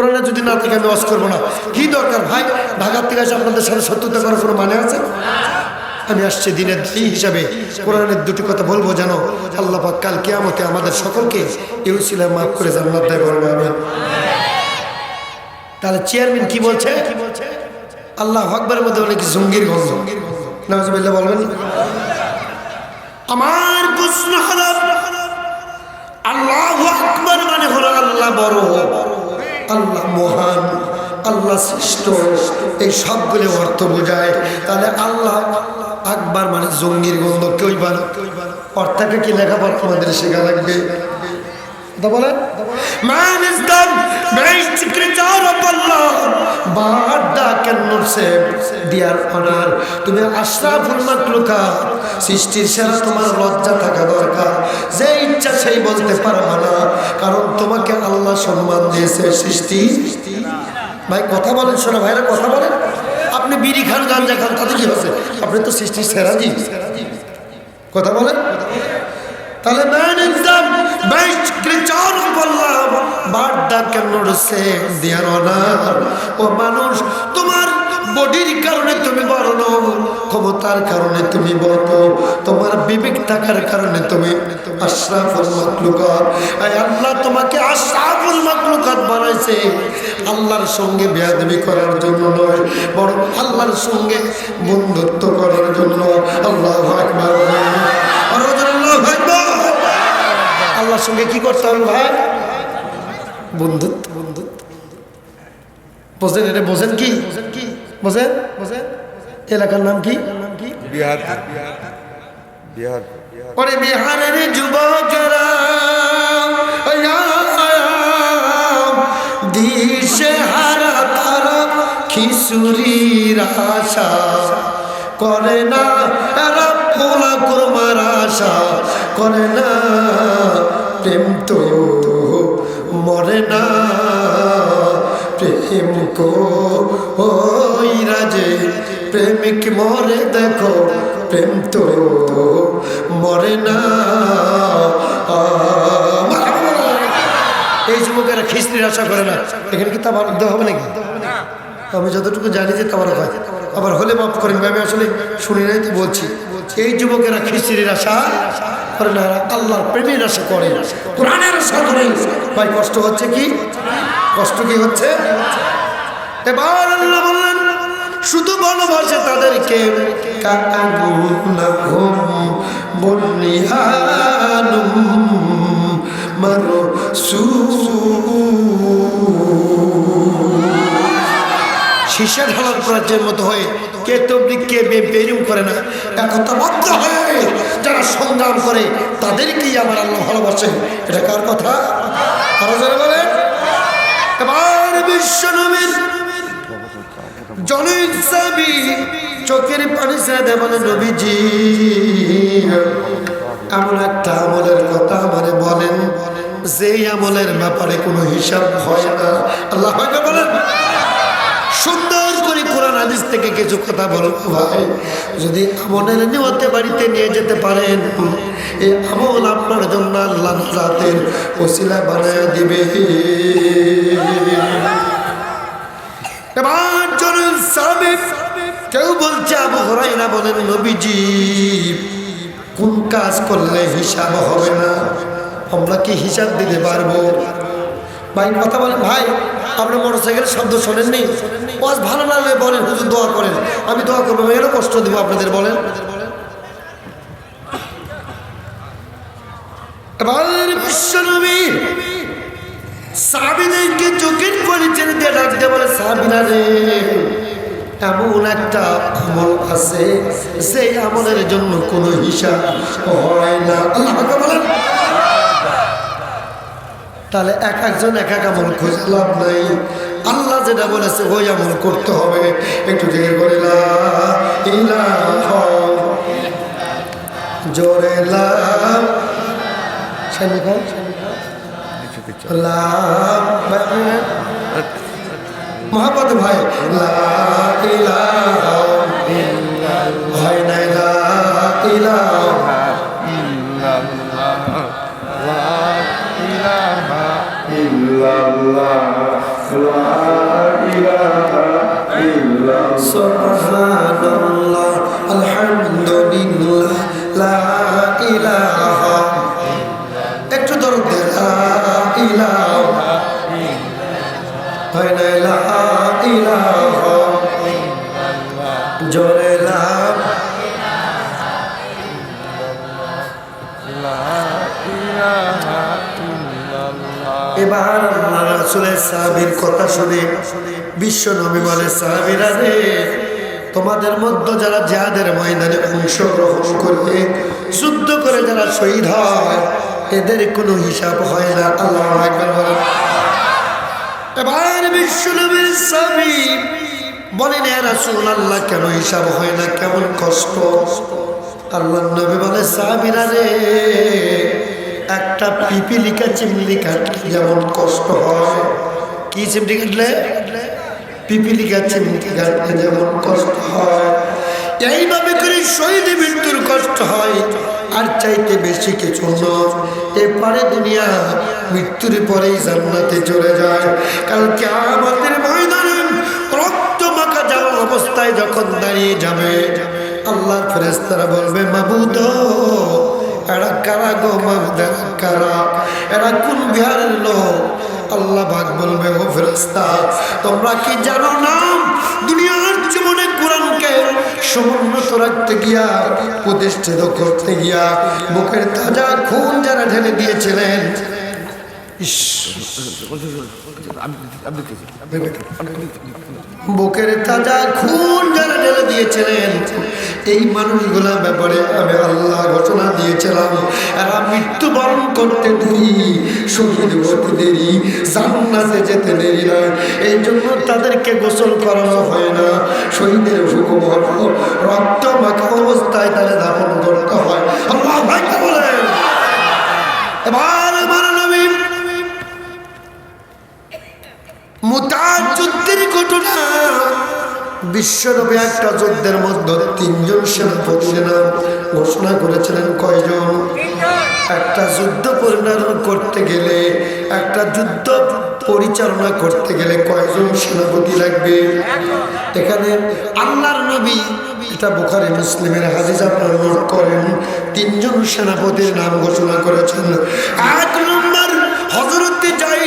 কোরআনে যদি না থাকে, আমি অস করব না। কি দরকার ভাই? ঢাকার থেকে এসে আপনাদের সাথে সত্যতা করার কোনো মানে আছে? আমি আসছি দিনের দিন হিসাবে। কোরআনের দুটি কথা বলব যেন আল্লাহ পাক কাল কেয়ামতে আমাদের সকলকে ইউসিলাম মাফ করে জান্নাত দেয় বলব আমি তাহলে চেয়ারম্যান কি বলছে? আল্লাহ আকবরের মধ্যে অনেক জঙ্গির গন্ধ। নামাজ বলবেন? আমার প্রশ্ন আল্লাহ আকবর মানে হলো আল্লাহ বড়। মহান আল্লাহ শ্রেষ্ঠ এই সবগুলো অর্থ বোঝায়। তাহলে আল্লাহ আকবার মানে জঙ্গির গন্ধ কেউ বলো অর্থটা কি লেখাপড়া তোমাদের শেখা লাগবে? honor তুমি সৃষ্টির সেরা তোমার লজ্জা থাকা দরকার। ইচ্ছা সেই কারণ তোমাকে আল্লাহ সম্মান দিয়েছে সৃষ্টি সৃষ্টি। ভাই, কথা বলেন শোনা, ভাইরা কথা বলেন। আপনি বিড়ি খান, গাঞ্জা খান, তাতে কি হচ্ছে আপনি তো সৃষ্টির সেরা জি কথা বলেন। তাহলে ম্যান অনার। ও মানুষ, তোমার বডির কারণে তুমি ক্ষমতার কারণে তুমি তোমার বিবেক কারণে তুমি আল্লাহ তোমাকে আশরাফুল মাকলুকাত বানাইছে। আল্লাহর সঙ্গে বেয়াদবি করার জন্য নয় বরং আল্লাহর সঙ্গে বন্ধুত্ব করার জন্য আল্লাহ আকবার। আল্লাহর সঙ্গে কি করতে হবে ভাই? বন্ধুত্ব। বন্ধুত্ব বোঝেন এটা বোঝেন কি? বোঝেন কি বোঝেন। এলাকার নাম কি? বিহার। বিহার। ওরে বিহারের যুবকেরা খিচুরির আশা করে না এরা পোলা কুরমার আশা করে না। প্রেম তো মরে না, প্রেম কো ওই রাজে, প্রেমিক মরে দেখো, প্রেম তো মরে না। এই যুবকেরা খিস্তির আশা করে না। এখানে কি তাবার দেওয়া হবে নাকি? আমি যতটুকু জানি যে তাবার হয়। আবার হলে মাফ করেন আমি আসলে শুনি নাই, তো বলছি। এই যুবকেরা খিস্তির আশা করে না আল্লাহর প্রেমের আশা করে। কোরআনের আশা করে। ভাই, কষ্ট হচ্ছে কি? কষ্ট কি হচ্ছে? এবার আল্লাহ বললেন, শুধু ভালোবাসে তাদেরকে। কাআগুনাহুম বুনিয়ানুম শীর্ষে ঢালার প্রাজ্যের মতো হয়ে কে তবলিক কে বেরিম করে না। একতাবদ্ধ হয়ে যারা সংগ্রাম করে, তাদেরকেই আমার আল্লাহ ভালোবাসে এটা কার কথা? আরও যারা বলেন। এবার বিশ্ব নবীর জনৈক সাবি চোখের পানি দেয় বলে, নবীজি, এমন একটা আমলের কথা আমারে বলেন, যেই আমলের ব্যাপারে কোনো হিসাব হয় না। আল্লাহ বলেন সুন্দর করে কোরআন হাদিস থেকে কিছু কথা বলব ভাই। যদি আমলের নিয়তে বাড়িতে নিয়ে যেতে পারেন, এই আমল আপনার জন্য আল্লাহ ওসিলা বানায় দিবে। এবার কেউ বলছে, আবু হরাইনা বলেন, নবীজি, কোন কাজ করলে হিসাব হবে না? আমরা কি হিসাব দিতে পারব? ভাই, কথা বলেন, ভাই। আপনি মোটর সাইকেলের শব্দ শোনেননি? ওয়াজ ভালো লাগলে বলেন, হুজুর দোয়া করেন। আমি দোয়া করব আমি কষ্ট দিব আপনাদের বলেন। সেই জন্য হয় না। আল্লাহ তাহলে এক একজন এক এক আমল খুঁজে লাভ নাই। আল্লাহ যেটা বলেছে, ওই আমল করতে হবে। একটু জেগে করে জোরে লাভ মহাপদ ভাই ভাই নাই, লা ইল্লাল্লাহ সুবহানাল্লাহ আলহামদুলিল্লাহ লা ইলাহা একটু দরদ দে লা ইলাহা না লা ইলাহা জোরে রাসূলের সাহাবীর কথা শুনে বিশ্ব নবী বলে, সাহাবীরা রে, তোমাদের মধ্যে যারা যাদের ময়দানে অংশগ্রহণ করবে, যুদ্ধ করে যারা শহীদ হয়, এদের কোনো হিসাব হয় না। আল্লাহ এবার বিশ্ব নবীর সাহাবী বলেন রাসূল আল্লাহ কেন হিসাব হয় না? কেমন কষ্ট? আল্লাহ নবী বলে, সাহাবীরা রে একটা পিপি পিপিলিকা চিমলি কাটলে যেমন কষ্ট হয়। কি চিমটি কাটলে পিপিলিকা চিমটি কাটলে যেমন কষ্ট হয়। এইভাবে করে শহীদ মৃত্যুর কষ্ট হয়, আর চাইতে বেশি কিছু এপারে দুনিয়া মৃত্যুর পরেই জান্নাতে চলে যায়। কালকে আমাদের ময়দানে রক্ত মাখা যাওয়া অবস্থায় যখন দাঁড়িয়ে যাবে আল্লাহ ফেরেস্তারা বলবে, মাবুদ এরা কারা গো মাগদের কারা? এরা কোন বিহারের লোক? আল্লাহ ভাগ বলবে, ও ফেরস্তা তোমরা কি জানো না? দুনিয়ার জীবনে কোরআনকে সমুন্নত রাখতে গিয়া, প্রতিষ্ঠিত করতে গিয়া মুখের তাজা খুন যারা ঢেলে দিয়েছিলেন বুকের তাজা খুন যারা ঢেলে দিয়েছিলেন, এই মানুষগুলা ব্যাপারে আমি আল্লাহ ঘোষণা দিয়েছিলাম। এরা মৃত্যুবরণ করতে দেরি, শহীদ হতে দেরি, জান্নাতে যেতে দেরি না। এই জন্য তাদেরকে গোসল করানো হয় না। শহীদের হুকুম হলো, রক্ত মাখা অবস্থায় তাদের দাপন করতে হয়। আল্লাহ ভাইকে বলেন। এবার আমার নবী মুতার যুদ্ধের ঘটনা। বিশ্বনবী একটা যুদ্ধের মধ্যে তিনজন সেনাপতি নাম ঘোষণা করেছিলেন কয়জন? একটা যুদ্ধ পরিচালনা করতে গেলে, একটা যুদ্ধ পরিচালনা করতে গেলে কয়জন সেনাপতি লাগবে? এখানে আল্লাহর নবী, এটা বুখারি মুসলিমের আপনারা নোট করেন, তিনজন সেনাপতির নাম ঘোষণা করেছেন। এক নম্বর হজরতে যাই